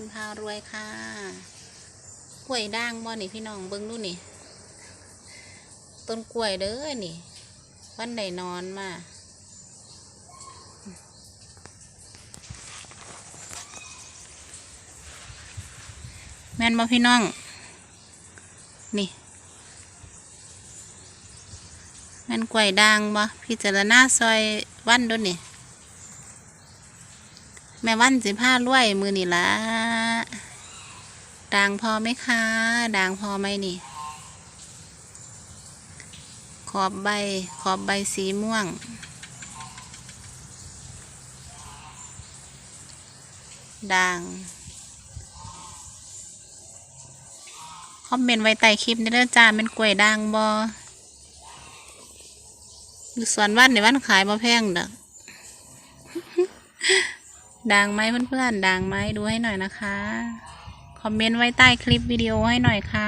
รพารวยค่ะกล้วยด่างบ่นี่พี่น้องเบิ่งดูนี่ ต้นกล้วยเด้อนี่ วันไหนนอนมาแม่นบ่พี่น้อง นี่ แม่นกล้วยด่างบ่พิจารณาซอยวันด้วยนี่ แม่วันสิผ้ารวยมือนี่ละ ด่างพอไหมคะ ด่างพอไหมนี่ ขอบใบ ขอบใบสีม่วง ด่าง คอมเมนต์ไว้ใต้คลิปนี่เด้อจ้าเป็นกล้วยด่างบออยู่สวนวันในวันขายบ่แพงดอด่างไหมเพื่อนๆด่างไหมดูให้หน่อยนะคะ คอมเมนต์ไว้ใต้คลิปวิดีโอให้หน่อยค่ะ